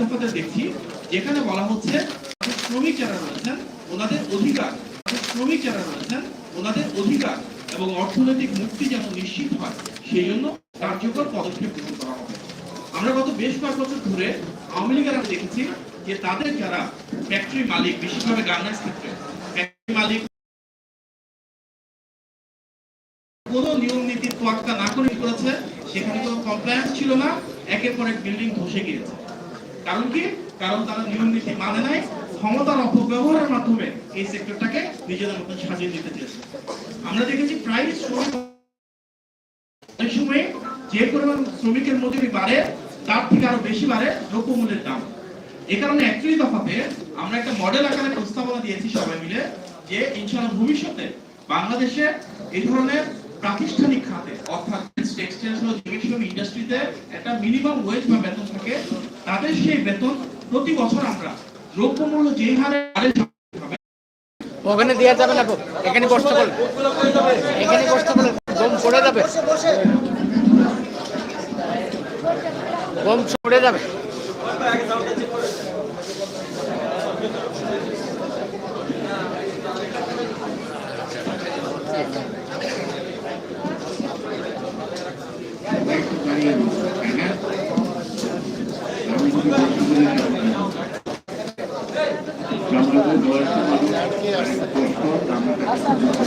দফাতে দেখছি যেখানে বলা হচ্ছে শ্রমিক যারা রয়েছেন, ওনাদের অধিকার শ্রমিক যারা রয়েছেন, ওনাদের অধিকার এবং অর্থনৈতিক মুক্তি যেন নিশ্চিত হয়, সেই জন্য কার্যকর পদক্ষেপ গ্রহণ করা হবে। আমরা গত বেশ কয়েক বছর ধরে আওয়ামী লীগের আমি দেখেছি যে তাদের যারা ফ্যাক্টরি মালিক, বিশেষভাবে গার্মেন্টস ক্ষেত্রে ফ্যাক্টরি মালিক, কোন নিয়ম নীতির তোয়াক্কা না করে করেছে, সেখানে কোনো কমপ্লায়েন্স ছিল না, একের পর এক বিল্ডিং ধসে গিয়েছে। কারণ কি? কারণ তারা নিয়ম নীতি মানে নাই, ক্ষমতার অপব্যবহারের মাধ্যমে এই সেক্টরটাকে নিজেদের মতন সাজিয়ে নিতে চেয়েছে। আমরা দেখেছি প্রায় শ্রমিক সময় যে পরিমাণ শ্রমিকের মজুরি বাড়ে, তার থেকে আরও বেশি বাড়ে দ্রব্যমূল্যের দাম। এ কারণে একচুয়ালি দফাতে আমরা একটা মডেল আকারে প্রস্তাবনা দিয়েছি সবাই মিলে যে ইনশাআল্লাহ ভবিষ্যতে বাংলাদেশে এই ধরনের প্রাতিষ্ঠানিক খাতে, অর্থাৎ টেক্সটাইল ইন্ডাস্ট্রিতে একটা মিনিমাম ওয়েজ বা বেতন থাকে তাদের সেই বেতন প্রতি বছর আমরা দ্রব্যমূল্য যে হারে ওখানে দেওয়া যাবে না এখানে কষ্ট বলে। এখানে কষ্ট বলে। গম পড়ে যাবে। গম ছড়ে যাবে। Thank you. Gracias.